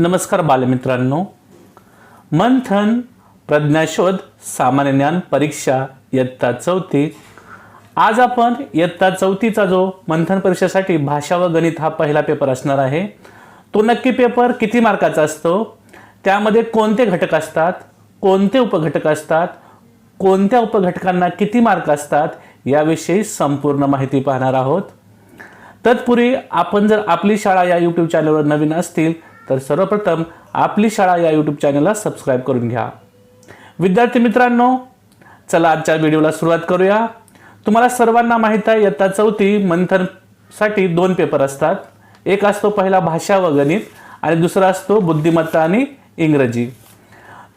नमस्कार बालमित्रांनो. मंथन प्रज्ञाशोध सामान्य ज्ञान परीक्षा इयत्ता चौथी. आज आपण इयत्ता चौथीचा जो मंथन परीक्षेसाठी भाषा व गणित हा पहिला पेपर असणार आहे तो नक्की पेपर किती मार्काचा असतो? त्यामध्ये कोणते घटक असतात? कोणते उपघटक असतात? कोणत्या उपघटकांना किती मार्क असतात? याविषयी संपूर्ण माहिती पाहणार आहोत. तत्पूर्वी आपण जर आपली शाळा या यूट्यूब चॅनलवर नवीन असतील तर सर्वप्रथम आपली शाळा या यूट्यूब चॅनलला सबस्क्राईब करून घ्या. विद्यार्थी मित्रांनो चला आजच्या व्हिडिओला सुरुवात करूया. तुम्हाला सर्वांना माहीत आहे इयत्ता चौथी मंथनसाठी दोन पेपर असतात. एक असतो पहिला भाषा व गणित आणि दुसरा असतो बुद्धिमत्ता आणि इंग्रजी.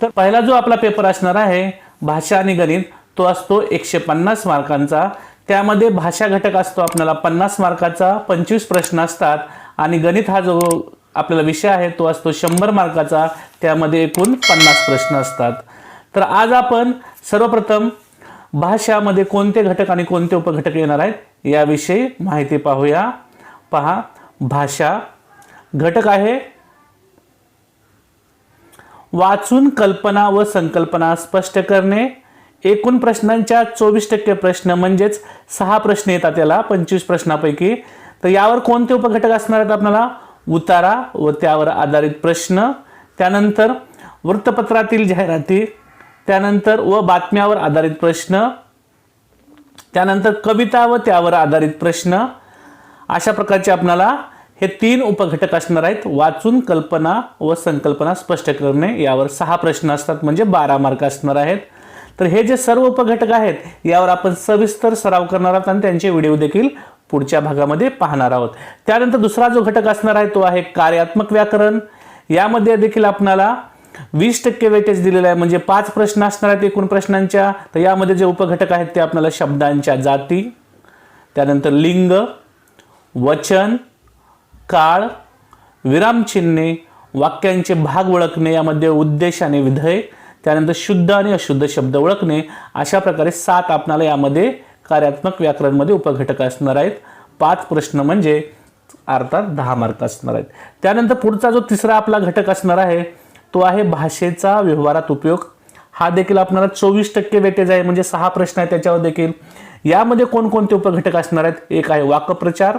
तर पहिला जो आपला पेपर असणार आहे भाषा आणि गणित तो असतो एकशे पन्नास मार्कांचा. त्यामध्ये भाषा घटक असतो आपल्याला पन्नास मार्काचा पंचवीस प्रश्न असतात आणि गणित हा जो आपल्याला विषय आहे तो असतो शंभर मार्काचा त्यामध्ये एकूण पन्नास प्रश्न असतात. तर आज आपण सर्वप्रथम भाषामध्ये कोणते घटक आणि कोणते उपघटक येणार आहेत याविषयी माहिती पाहूया. पहा भाषा घटक आहे. वाचून कल्पना व संकल्पना स्पष्ट करणे. एकूण प्रश्नांच्या चोवीस टक्के प्रश्न म्हणजेच सहा प्रश्न येतात याला पंचवीस प्रश्नापैकी. तर यावर कोणते उपघटक असणार आहेत आपल्याला? उतारा व त्यावर आधारित प्रश्न त्यानंतर वृत्तपत्रातील जाहिराती त्यानंतर व बातम्यावर आधारित प्रश्न त्यानंतर कविता व त्यावर आधारित प्रश्न. अशा प्रकारचे आपणाला हे तीन उपघटक असणार आहेत. वाचून कल्पना व संकल्पना स्पष्ट करणे. यावर सहा प्रश्न असतात म्हणजे बारा मार्क असणार आहेत. तर हे जे सर्व उपघटक आहेत यावर आपण सविस्तर सराव करणार आहोत आणि त्यांचे व्हिडिओ देखील पुढच्या भागामध्ये पाहणार आहोत. त्यानंतर दुसरा जो घटक असणार आहे तो आहे कार्यात्मक व्याकरण. यामध्ये देखील आपणाला वीस टक्के वेटेज दिलेलं आहे. म्हणजे पाच प्रश्न असणार आहेत एकूण प्रश्नांच्या. तर यामध्ये जे उपघटक आहेत ते आपल्याला शब्दांच्या जाती त्यानंतर लिंग वचन काळ विरामचिन्हे वाक्यांचे भाग ओळखणे यामध्ये उद्देश आणि विधेय त्यानंतर शुद्ध आणि अशुद्ध शब्द ओळखणे अशा प्रकारे सात आपणाला यामध्ये कार्यात्मक व्याकरणमध्ये उपघटक असणार आहेत. पाच प्रश्न म्हणजे अर्थात दहा मार्क असणार आहेत. त्यानंतर पुढचा जो तिसरा आपला घटक असणार आहे तो आहे भाषेचा व्यवहारात उपयोग. हा देखील आपल्याला चोवीस टक्के वेटेज आहे म्हणजे सहा प्रश्न आहे त्याच्यावर देखील. यामध्ये कोणकोणते उपघटक असणार आहेत? एक आहे वाक्प्रचार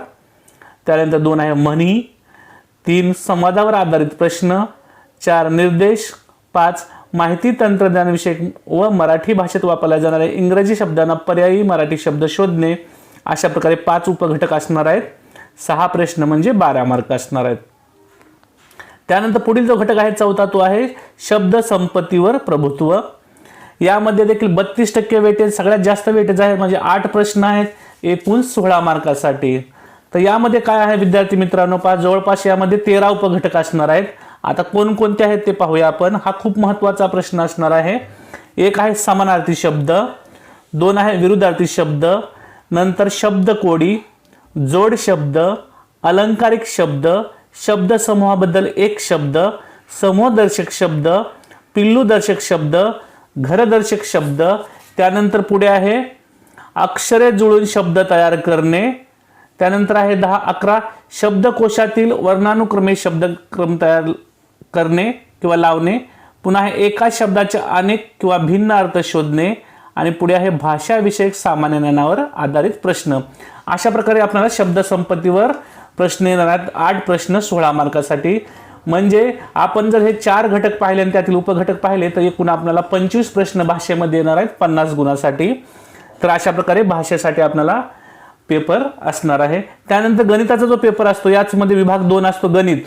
त्यानंतर दोन आहे म्हणी तीन संवादावर आधारित प्रश्न चार निर्देश पाच माहिती तंत्रज्ञानविषयक व मराठी भाषेत वापरल्या जाणाऱ्या इंग्रजी शब्दांना पर्यायी मराठी शब्द शोधणे अशा प्रकारे पाच उपघटक असणार आहेत. सहा प्रश्न म्हणजे बारा मार्क असणार आहेत. त्यानंतर पुढील जो घटक आहे चौथा तो आहे शब्द संपत्तीवर प्रभुत्व. यामध्ये देखील बत्तीस टक्के वेटेज सगळ्यात जास्त वेटेज आहे म्हणजे आठ प्रश्न आहेत एकूण सोळा मार्कासाठी. तर यामध्ये काय आहे विद्यार्थी मित्रांनो पहा जवळपास यामध्ये तेरा उपघटक असणार आहेत. आता कोणकोणते आहेत ते पाहूया आपण. हा खूप महत्त्वाचा प्रश्न असणार आहे. एक आहे समानार्थी शब्द दोन आहे विरुद्धार्थी शब्द नंतर शब्द कोडी जोड शब्द अलंकारिक शब्द शब्द समूहाबद्दल एक शब्द समूहदर्शक शब्द पिल्लूदर्शक शब्द घरदर्शक शब्द त्यानंतर पुढे आहे अक्षरे जुळून शब्द तयार करणे त्यानंतर आहे दहा अकरा शब्दकोशातील वर्णानुक्रमे शब्दक्रम तयार करणे किंवा लावणे पुन्हा आहे एका शब्दाचे अनेक किंवा भिन्न अर्थ शोधणे आणि पुढे आहे भाषाविषयक सामान्य ज्ञानावर आधारित प्रश्न. अशा प्रकारे आपल्याला शब्दसंपत्तीवर प्रश्न येणार आहेत. आठ प्रश्न सोळा मार्कासाठी. म्हणजे आपण जर हे चार घटक पाहिले आणि त्यातील उपघटक पाहिले तर एकूण आपल्याला पंचवीस प्रश्न भाषेमध्ये येणार आहेत पन्नास गुणासाठी. तर अशा प्रकारे भाषेसाठी आपल्याला पेपर असणार आहे. त्यानंतर गणिताचा जो पेपर असतो याचमध्ये विभाग दोन असतो गणित.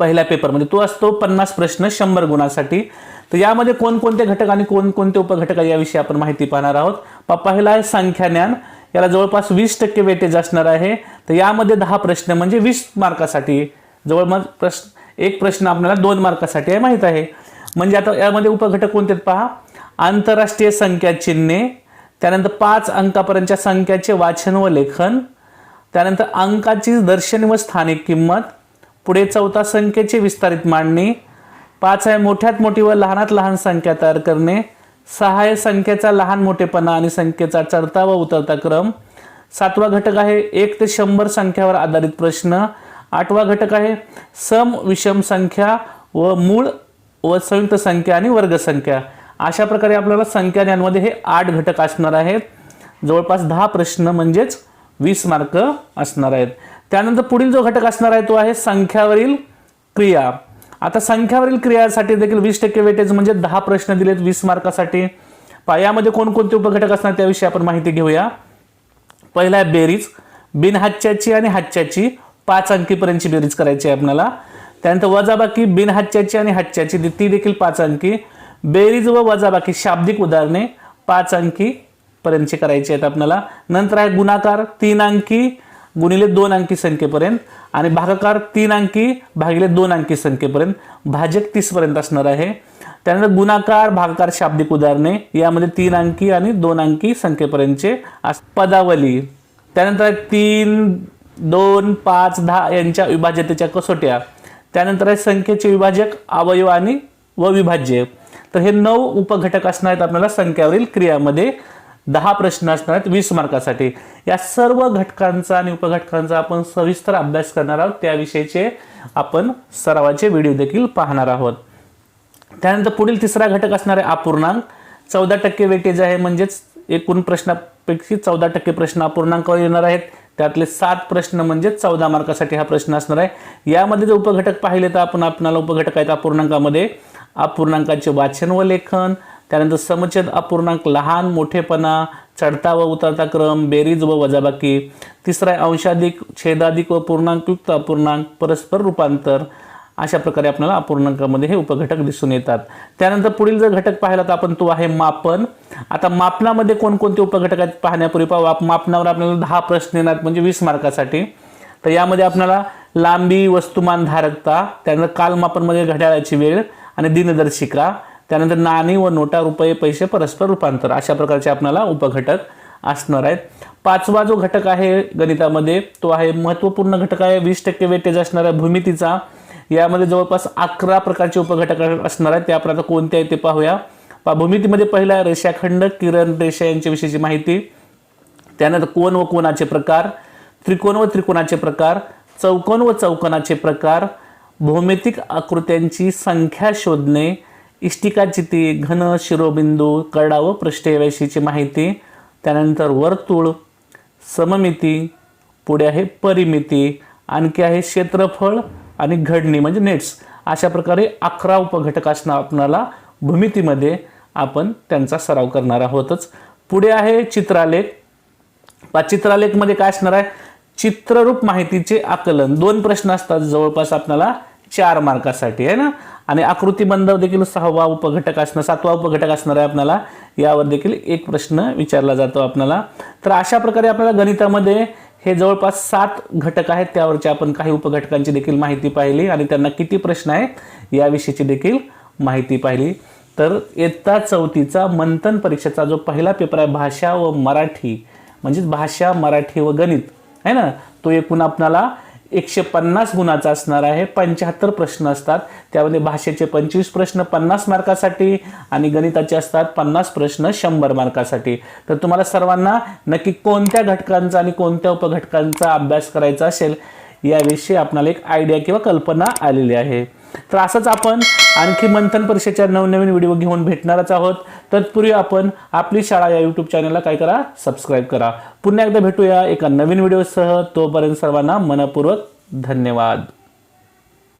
पहिल्या पेपरमध्ये तो असतो पन्नास प्रश्न शंभर गुणासाठी. तर यामध्ये कोणकोणते घटक आणि कोणकोणते उपघटक आहे याविषयी आपण माहिती पाहणार आहोत. पहिला आहे संख्याज्ञान याला जवळपास वीस टक्के वेटेज असणार आहे. तर यामध्ये दहा प्रश्न म्हणजे वीस मार्कासाठी. जवळपास प्रश्न एक प्रश्न आपल्याला दोन मार्कासाठी आहे माहीत आहे. म्हणजे आता यामध्ये उपघटक कोणते पहा? आंतरराष्ट्रीय संख्या चिन्हे. त्यानंतर पाच अंकापर्यंतच्या संख्याचे वाचन व लेखन. त्यानंतर अंकाची दर्शन व स्थानिक किंमत. पुढे चौथा संख्येची विस्तारित मांडणी. पाच आहे मोठ्यात मोठी व लहानात लहान संख्या तयार करणे. सहा आहे संख्येचा लहान मोठेपणा आणि संख्येचा चढता व उतरता क्रम. सातवा घटक आहे एक ते शंभर संख्यावर आधारित प्रश्न. आठवा घटक आहे सम विषम संख्या व मूळ व संयुक्त संख्या आणि वर्गसंख्या अशा प्रकारे आपल्याला संख्या ज्ञानमध्ये हे आठ घटक असणार आहेत. जवळपास दहा प्रश्न म्हणजेच वीस मार्क असणार आहेत. त्यानंतर पुढील जो घटक असणार आहे तो आहे संख्यावरील क्रिया. आता संख्यावरील क्रियासाठी देखील वीस टक्के वेटेज म्हणजे दहा प्रश्न दिलेत वीस मार्कासाठी. यामध्ये कोणकोणते उपघटक असणार त्याविषयी आपण माहिती घेऊया. पहिला आहे बेरीज. बिनहाच्याची आणि हाच्याची पाच अंकीपर्यंतची बेरीज करायची आहे आपल्याला. त्यानंतर वजाबाकी बिनहाच्याची आणि हाच्याची ती- ती देखील पाच अंकी. बेरीज व वजाबाकी शाब्दिक उदाहरणे पाच अंकी पर्यंतची करायची आहेत आपल्याला. नंतर आहे गुणाकार तीन अंकी. गुणिले दोन अंकी संख्येपर्यंत आणि भागाकार तीन अंकी भागिले दोन अंकी संख्येपर्यंत. भाजक तीसपर्यंत असणार आहे. त्यानंतर गुणाकार भागाकार शाब्दिक उदाहरणे यामध्ये तीन अंकी आणि दोन अंकी संख्येपर्यंतचे पदावली. त्यानंतर तीन दोन पाच दहा यांच्या विभाज्यतेच्या कसोट्या. त्यानंतर आहे संख्येचे विभाजक अवयव आणि व विभाज्य. तर हे नऊ उपघटक असणार आहेत आपल्याला संख्यावरील क्रियामध्ये. दहा प्रश्न असणार आहेत वीस मार्कासाठी. या सर्व घटकांचा आणि उपघटकांचा आपण सविस्तर अभ्यास करणार आहोत. त्याविषयीचे आपण सरावाचे व्हिडिओ देखील पाहणार आहोत. त्यानंतर पुढील तिसरा घटक असणार आहे अपूर्णांक. चौदा टक्के वेटेज आहे म्हणजेच एकूण प्रश्नापैकी चौदा टक्के प्रश्न अपूर्णांकावर येणार आहेत. त्यातले सात प्रश्न म्हणजे चौदा मार्कासाठी हा प्रश्न असणार आहे. यामध्ये जर उपघटक पाहिले तर आपण आपणाला उपघटक आहेत अपूर्णांकामध्ये. अपूर्णांकाचे वाचन व लेखन त्यानंतर समच्छेद अपूर्णांक लहान मोठेपणा चढता व उतरता क्रम बेरीज व वजाबाकी. तिसरा आहे अंशाधिक छेदाधिक व पूर्णांकयुक्त अपूर्णांक परस्पर रूपांतर. अशा प्रकारे आपल्याला अपूर्णांकामध्ये हे उपघटक दिसून येतात. त्यानंतर पुढील जर घटक पाहिला तर आपण तो आहे मापन. आता मापनामध्ये कोणकोणते उपघटक आहेत पाहण्यापूर्वी पाहू. मापनावर आपल्याला दहा प्रश्न येणार म्हणजे वीस मार्कासाठी. तर यामध्ये आपल्याला लांबी वस्तुमान धारकता त्यानंतर कालमापनमध्ये घड्याळाची वेळ आणि दिनदर्शिका त्यानंतर नाणी व नोटा रुपये पैसे परस्पर रूपांतर अशा प्रकारचे आपल्याला उपघटक असणार आहेत. पाचवा जो घटक आहे गणितामध्ये तो आहे महत्त्वपूर्ण घटक आहे. वीस टक्के वेटेज असणार आहे भूमितीचा यामध्ये जवळपास अकरा प्रकारचे उपघटक असणार आहेत. ते आपण आता कोणते आहे ते पाहूया. पहा भूमितीमध्ये पहिला आहे रेषाखंड किरण रेषा यांच्याविषयीची माहिती. त्यानंतर कोण व कोणाचे प्रकार त्रिकोण व त्रिकोणाचे प्रकार चौकोन व चौकोनाचे प्रकार भौमितिक आकृत्यांची संख्या शोधणे इष्टिकाचिती घन शिरोबिंदू कडा व पृष्ठयाविषयीची माहिती त्यानंतर वर्तुळ सममिती पुढे आहे परिमिती आणखी आहे क्षेत्रफळ आणि घडणी म्हणजे नेट्स. अशा प्रकारे अकरा उपघटक असणं आपणाला भूमितीमध्ये आपण त्यांचा सराव करणार आहोतच. पुढे आहे चित्रालेख. पा चित्रालेखमध्ये काय असणार आहे? चित्ररूप माहितीचे आकलन. दोन प्रश्न असतात जवळपास आपल्याला चार मार्कासाठी आहे ना? आणि आकृतीबंध देखील सहावा उपघटक असणं सातवा उपघटक असणार आहे आपल्याला. यावर देखील एक प्रश्न विचारला जातो आपल्याला. तर अशा प्रकारे आपल्याला गणितामध्ये हे जवळपास सात घटक आहेत. त्यावरचे आपण काही उपघटकांची देखील माहिती पाहिली आणि त्यांना किती प्रश्न आहेत याविषयीची देखील माहिती पाहिली. तर इयत्ता चौथीचा मंथन परीक्षेचा जो पहिला पेपर आहे भाषा व मराठी म्हणजेच भाषा मराठी व गणित आहे ना? तो एकूण आपणाला एकशे पन्नास गुणाचा असणार आहे. पंच्याहत्तर प्रश्न असतात. त्यामध्ये भाषेचे पंचवीस प्रश्न पन्नास मार्कासाठी आणि गणिताचे असतात पन्नास प्रश्न शंभर मार्कासाठी. तर तुम्हाला सर्वांना नक्की कोणत्या घटकांचा आणि कोणत्या उपघटकांचा अभ्यास करायचा असेल याविषयी आपणाला एक आयडिया किंवा कल्पना आलेली आहे. तर असंच आपण आणखी मंथन परीक्षेच्या नवनवीन व्हिडिओ घेऊन भेटणारच आहोत. तत्पूर्वी आपण आपली शाळा या यूट्यूब चॅनलला काय करा सबस्क्राईब करा. पुन्हा एकदा भेटूया एका नवीन व्हिडिओसह तोपर्यंत सर्वांना मनपूर्वक धन्यवाद.